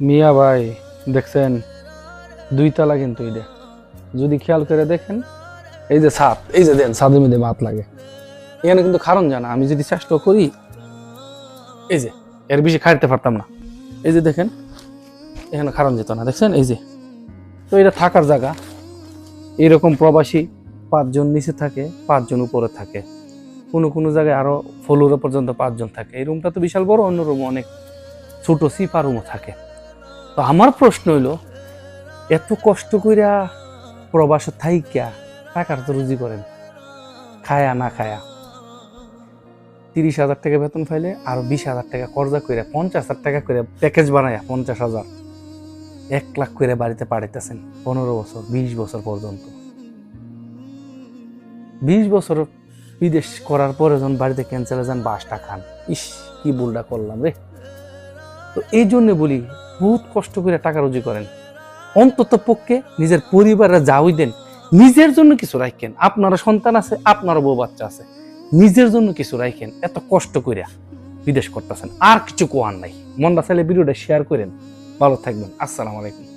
মিয়া ভাই, দেখছেন? দুই তালা কিন্তু এটা। যদি খেয়াল করে দেখেন, এই যে ছাদ, এই যে দেন, ছাদের মধ্যে বাত লাগে। এখানে কিন্তু কারণ জানা আমি যদি চেষ্টা করি, এই যে, এর বেশি খাইতে পারতাম না। এই যে দেখেন, এখানে কারণ যেত না। দেখছেন? এই যে। তো এটা থাকার জায়গা। এরকম প্রবাসী পাঁচজন নিচে থাকে, পাঁচজন উপরে থাকে। কোনো কোনো জায়গায় আরও ফ্লোরে পর্যন্ত পাঁচজন থাকে। এই রুমটা তো বিশাল বড়, অন্য রুম অনেক। ছোট সিপা রুমও থাকে। তো আমার প্রশ্ন হইল, এত কষ্ট কইরা প্রবাস থাইকা টাকার তো রুজি করেন, খায়া না খায়া। তিরিশ হাজার টাকা বেতন পাইলে আর বিশ হাজার টাকা কর্জা করে পঞ্চাশ হাজার টাকা করে প্যাকেজ বানায়া পঞ্চাশ হাজার। এক লাখ করে বাড়িতে পাঠাইতেছেন পনেরো বছর, বিশ বছর পর্যন্ত। বিশ বছর বিদেশ করার পরে যখন বাড়িতে ক্যান্সেলে যান, বাসটা খান। ইস, কি ভুলটা করলাম রে। তো এই জন্য বলি, বহুত কষ্ট করে টাকা রুজি করেন। অন্তত পক্ষে নিজের পরিবাররা যাওই দেন নিজের জন্য কিছু রাখেন আপনারা সন্তান আছে, আপনারও বউ বাচ্চা আছে। নিজের জন্য কিছু রাখেন এত কষ্ট করে বিদেশ করতেছেন। আর কিছু কোয়ার নাই। মনটা চাইলে ভিডিওটা শেয়ার করেন। ভালো থাকবেন। আসসালামু আলাইকুম।